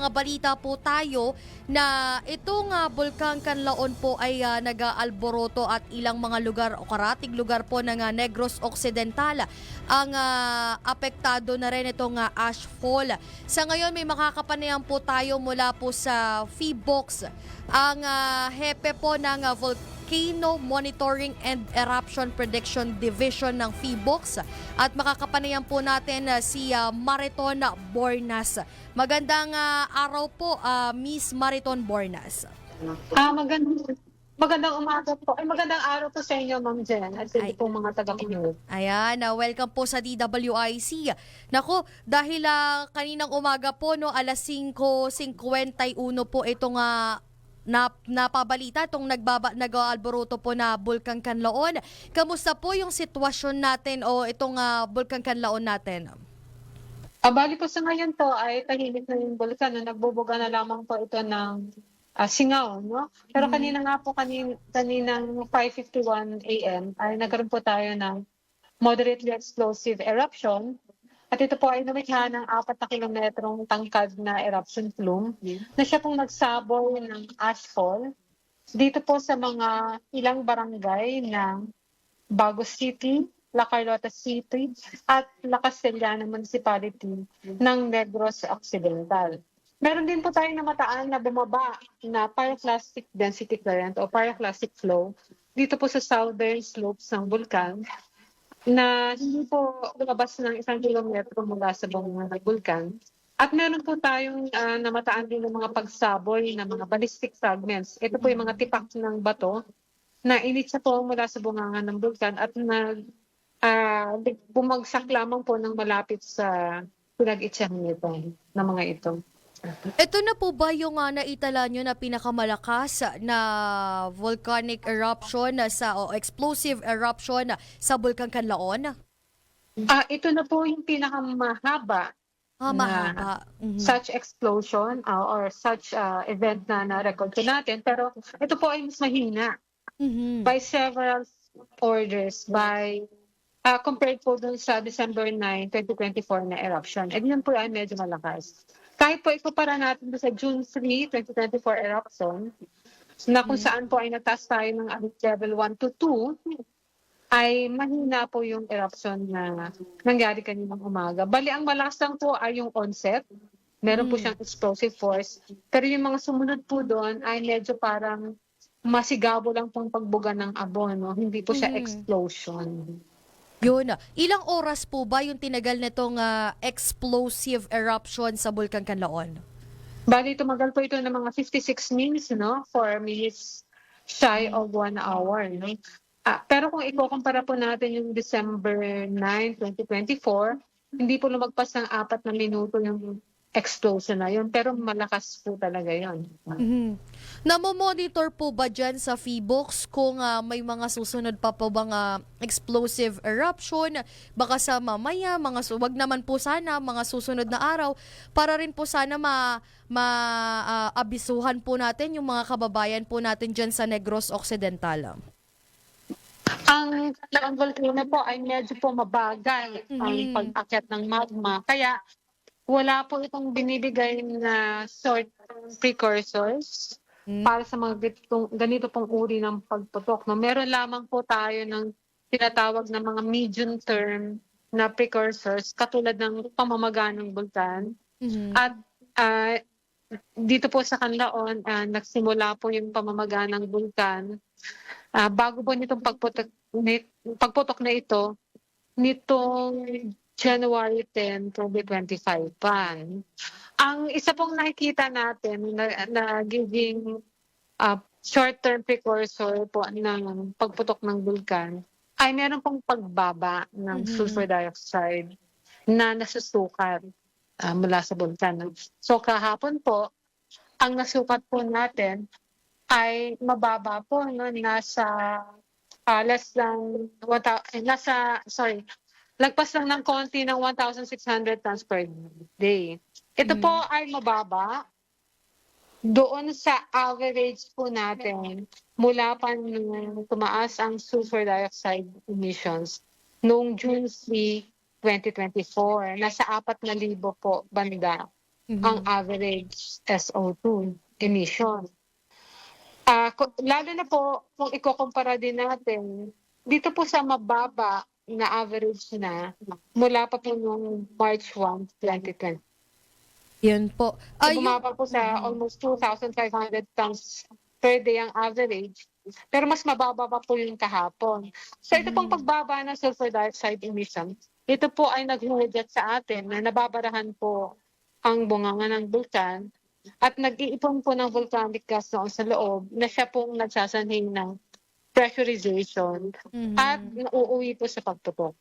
mga balita po tayo na itong uh, Bulkang Kanlaon po ay ah, nag-aalboroto at ilang mga lugar o karatig lugar po ng ah, Negros Occidental ang ah, apektado na rin itong ah, ashfall. Sa ngayon may makakapanayan po tayo mula po sa FIBOX, ang ah, hepe po ng ah, Volcano Monitoring and Eruption Prediction Division ng FIBOX at makakapanayan po natin ah, si ah, Mariton Bornas. Magandang ah, araw po, ah, Miss Mariton Bornas. Ah, magandang magandang umaga po. Ay, magandang araw po sa inyo, Ma'am Jen. At sa Ay. po mga taga-Pinoy. Ayan, ah, welcome po sa DWIC. Nako, dahil ah, kaninang umaga po, no, alas 5.51 po itong ah, na, napabalita itong nagbaba, nag-alboroto po na Bulkang Kanlaon. Kamusta po yung sitwasyon natin o itong ah, Bulkang Kanlaon natin? Ah, bali po sa ngayon po ay tahimik na yung bulkan. No? Nagbubuga na lamang po ito ng ah, singaw. No? Pero Mhm. kanina nga po, kanin, kaninang 5.51 a.m. ay nagkaroon po tayo ng moderately explosive eruption. At ito po ay lumikha ng 4 na kilometrong tangkad na eruption plume na siya pong nagsabol ng ashfall dito po sa mga ilang barangay ng Bago City, La Carlota City, at La Castellana Municipality ng Negros Occidental. Meron din po tayong namataan na bumaba na pyroclastic density current o pyroclastic flow dito po sa southern slopes ng bulkan na hindi po lumabas ng isang kilometro mula sa bunga ng bulkan. At meron po tayong ah, namataan din ng mga pagsaboy ng mga ballistic fragments. Ito po yung mga tipak ng bato na initsa po mula sa bunganga ng bulkan at na ah, bumagsak lamang po ng malapit sa pinag-itsahan nito, ng mga ito. Ito na po ba yung uh, naitala nyo na pinakamalakas na volcanic eruption na sa o explosive eruption na sa Bulkang Kanlaon? Ah, ito na po yung pinakamahaba Ah, mahaba. Mhm. such explosion ah, or such ah, event na na-record ko natin. Pero ito po ay mas mahina Mhm. by several orders by ah, compared po dun sa December 9, 2024 na eruption. And yun po ay medyo malakas. Kahit po ikumpara natin sa June 3, 2024 eruption, na kung Mm. saan po ay natas tayo ng level 1 to 2, ay mahina po yung eruption na nangyari kaninang umaga. Bali, ang malakas lang po ay yung onset. Meron po Mm. siyang explosive force. Pero yung mga sumunod po doon ay medyo parang masigabo lang pong pagbuga ng abon. No? Hindi po siya Mm. explosion. Yun. Ilang oras po ba yung tinagal nitong ah, explosive eruption sa Bulkang Kanlaon? Bali, tumagal po ito ng mga 56 minutes, no? 4 minutes shy of 1 hour. No? Ah, pero kung ikukumpara po natin yung December 9, 2024, hindi po lumagpas ng apat na minuto yung explosion na yun. Pero malakas po talaga yun. Mhm. Namo-monitor po ba dyan sa FIBOX kung ah, may mga susunod pa po bang ah, explosive eruption? Baka sa mamaya, mga wag naman po sana, mga susunod na araw, para rin po sana ma, ma ah, abisuhan po natin yung mga kababayan po natin dyan sa Negros Occidental. Ang Laon Volcano po ay medyo po mabagal ang Mhm. pag-akyat ng magma. Kaya wala po itong binibigay na sort precursors Mm. para sa mga ganitong, ganito pong uri ng pagputok. No? Meron lamang po tayo ng tinatawag na mga medium term na precursors katulad ng pamamaga ng bulkan. Mhm. At ah, dito po sa Kanlaon, ah, nagsimula po yung pamamaga ng bulkan. Ah, bago po nitong pagputok, nit, pagputok na ito, nitong January 10, 2025 pa. Ang isa pong nakikita natin na, na giving ah, short-term precursor po ng pagputok ng bulkan ay meron pong pagbaba ng Mhm. sulfur dioxide na nasusukat ah, mula sa bulkan. So kahapon po, ang nasukat po natin ay mababa po, no? nasa ah, less than, thou- eh, nasa, sorry, lagpas lang ng konti ng 1,600 tons per day. Ito Mm. po ay mababa doon sa average po natin mula pa nung tumaas ang sulfur dioxide emissions noong June 3, 2024. Nasa 4,000 po banda Mhm. ang average SO2 emission. Ah, ku- lalo na po kung ikukumpara din natin dito po sa mababa na average na mula pa po nung March 1, 2020. Yun po. So, yung- bumaba po sa almost 2,500 tons per day ang average. Pero mas mababa pa po yung kahapon. So ito pong Mm. pagbaba ng sulfur dioxide emission, ito po ay naghuhudyat sa atin na nababarahan po ang bunganga ng bulkan at nag-iipon po ng volcanic gas noon sa loob na siya pong nagsasanhin ng pressurization Mhm. at nauuwi po sa pagtutok.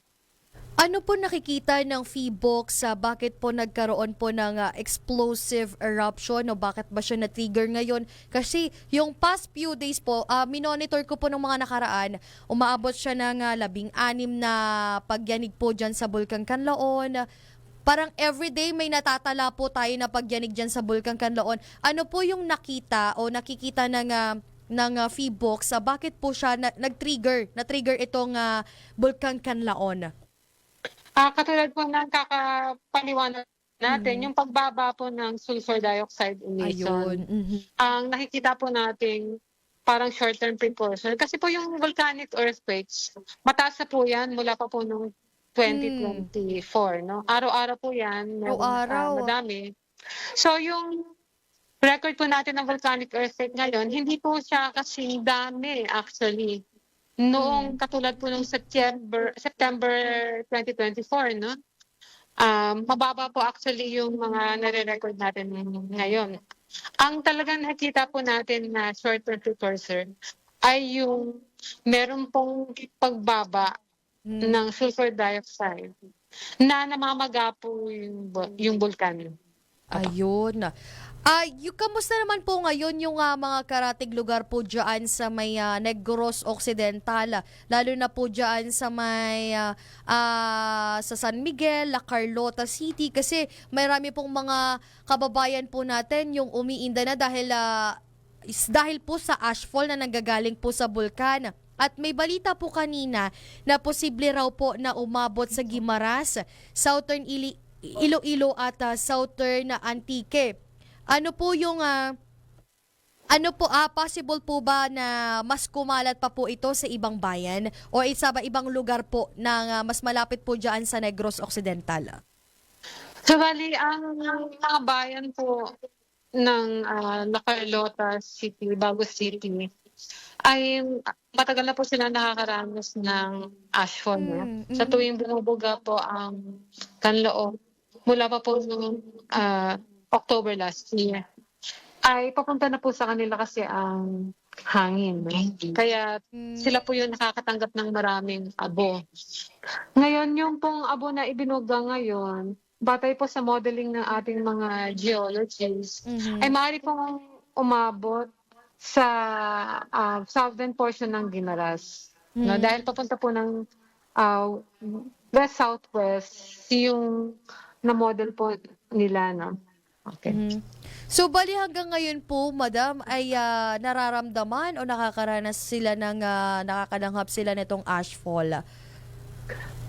Ano po nakikita ng FIBOX sa bakit po nagkaroon po ng ah, explosive eruption o bakit ba siya na-trigger ngayon? Kasi yung past few days po, ah, minonitor ko po ng mga nakaraan, umaabot siya ng ah, labing-anim na pagyanig po dyan sa Bulkan Kanlaon. Parang everyday may natatala po tayo na pagyanig dyan sa Bulkan Kanlaon. Ano po yung nakita o nakikita ng ah, ng ah, FIBOX sa bakit po siya na- nag-trigger, na-trigger itong ah, Bulkan Kanlaon? Ah, katulad po ng kakapaliwanag natin, Mhm. yung pagbaba po ng sulfur dioxide emission. Ayun. mhm. Ang nakikita po natin parang short-term precursor. Kasi po yung volcanic earthquakes, mataas na po yan mula pa po nung 2024. No? Araw-araw po yan. meron, ah, Araw-araw. madami. So yung record po natin ng volcanic earthquake ngayon, hindi po siya kasing dami actually. Noong katulad po nung September September 2024, no? Um, mababa po actually yung mga nare-record natin ngayon. Ang talagang nakita po natin na short-term precursor ay yung meron pong pagbaba Mm. ng sulfur dioxide na namamaga po yung, yung bulkan. Ayun. Ah, yung kamusta naman po ngayon yung ah, mga karatig lugar po diyan sa may ah, Negros Occidental, lalo na po diyan sa may ah, ah, sa San Miguel, La Carlota City kasi marami pong mga kababayan po natin yung umiinda na dahil ah, is dahil po sa ashfall na nanggagaling po sa bulkan. At may balita po kanina na posible raw po na umabot sa Gimaras, Southern Ili- Iloilo at ah, Southern Antique. Ano po yung ah, ano po ah possible po ba na mas kumalat pa po ito sa ibang bayan o sa ba ibang lugar po na ah, mas malapit po diyan sa Negros Occidental? So bali, ang mga bayan po ng uh, La Carlota City, Bago City, ay matagal na po sila nakakaranas ng ashfall. no? Mm, Sa mm. tuwing bumubuga po ang kanloob, mula pa po noong ah, October last year, ay papunta na po sa kanila kasi ang hangin. no? Kaya Mm. sila po yung nakakatanggap ng maraming abo. Ngayon, yung pong abo na ibinuga ngayon, batay po sa modeling ng ating mga geologists, Mhm. ay maaari pong umabot sa ah, southern portion ng Guimaras. No? Mm. Dahil papunta po ng ah, west-southwest yung na-model po nila. No? Okay. Mhm. So bali hanggang ngayon po, madam, ay ah, nararamdaman o nakakaranas sila ng ah, nakakadanghap sila nitong ashfall?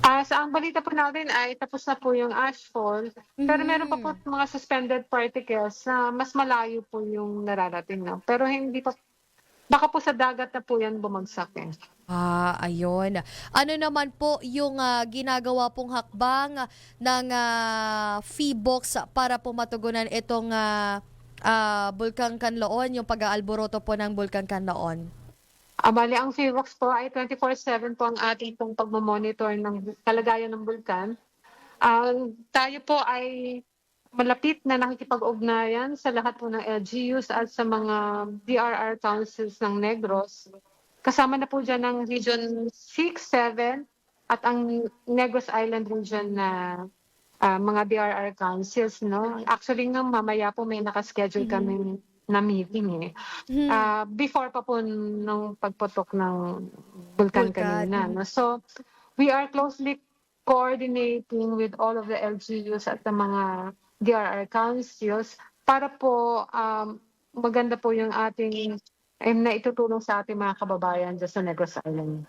Ah, sa ang balita po natin ay tapos na po yung ashfall, pero Mhm. meron pa po mga suspended particles na mas malayo po yung nararating. No? Pero hindi pa, baka po sa dagat na po yan bumagsak eh. Ah, ayun. Ano naman po yung ah, ginagawa pong hakbang ah, ng ah, FIBOX para po matugunan itong ah, ah, Bulkang Kanlaon, yung pag-aalboroto po ng Bulkang Kanlaon? Ah, bali, ang FIVOX po ay 24-7 po ang ating pong pagmamonitor ng kalagayan ng bulkan. Ang tayo po ay malapit na nakikipag-ugnayan sa lahat po ng LGUs at sa mga DRR councils ng Negros. Kasama na po dyan ng Region 6, 7 at ang Negros Island region na ah, mga DRR councils. No? Actually nga mamaya po may nakaschedule Mhm. kami na meeting eh. Mhm. Ah, before pa po nung pagputok ng Bulkan, kanina. No? So, we are closely coordinating with all of the LGUs at the mga DRR councils para po um, maganda po yung ating ay na itutulong sa ating mga kababayan dyan sa Negros Island.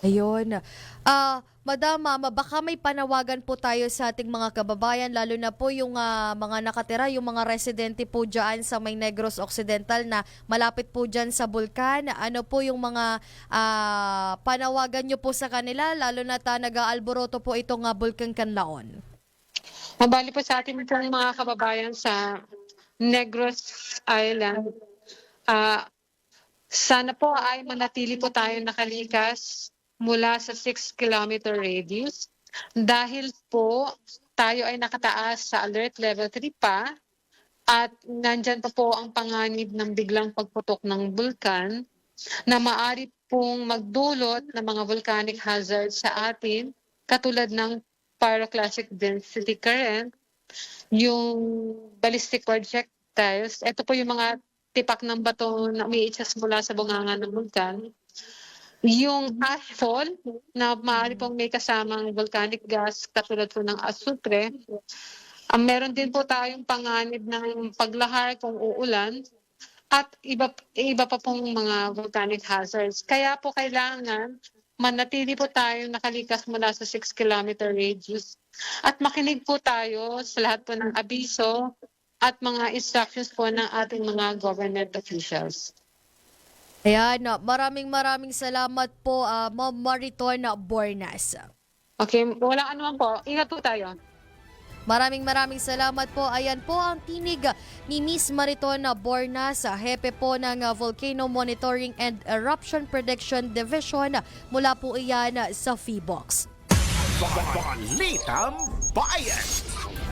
Ayun. Ah, Madam, Mama, baka may panawagan po tayo sa ating mga kababayan, lalo na po yung ah, mga nakatira, yung mga residente po dyan sa May Negros Occidental na malapit po dyan sa bulkan. Ano po yung mga ah, panawagan nyo po sa kanila, lalo na ta nag-aalboroto po itong uh, Bulkan Kanlaon? Mabali po sa ating pong mga kababayan sa Negros Island. Ah, sana po ay manatili po tayo nakalikas mula sa 6 kilometer radius dahil po tayo ay nakataas sa alert level 3 pa at nandyan pa po ang panganib ng biglang pagputok ng bulkan na maari pong magdulot ng mga volcanic hazards sa atin katulad ng pyroclastic density current, yung ballistic projectiles. Ito po yung mga tipak ng bato na umiichas mula sa bunganga ng bulkan. Yung ashfall na maaari pong may kasamang volcanic gas katulad po ng asupre. Ang meron din po tayong panganib ng paglahar kung uulan at iba iba pa pong mga volcanic hazards. Kaya po kailangan manatili po tayo nakalikas mula sa 6 kilometer radius at makinig po tayo sa lahat po ng abiso at mga instructions po ng ating mga government officials. Ayan, ah, maraming maraming salamat po, ah, Ma'am Mariton Bornas. Okay, walang anuman po. Ingat po tayo. Maraming maraming salamat po. Ayan po ang tinig ni Miss Mariton Bornas, hepe po ng uh, Volcano Monitoring and Eruption Prediction Division mula po iyan sa FIBOX. Balitang Bayan!